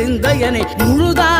இருந்த என முழுதா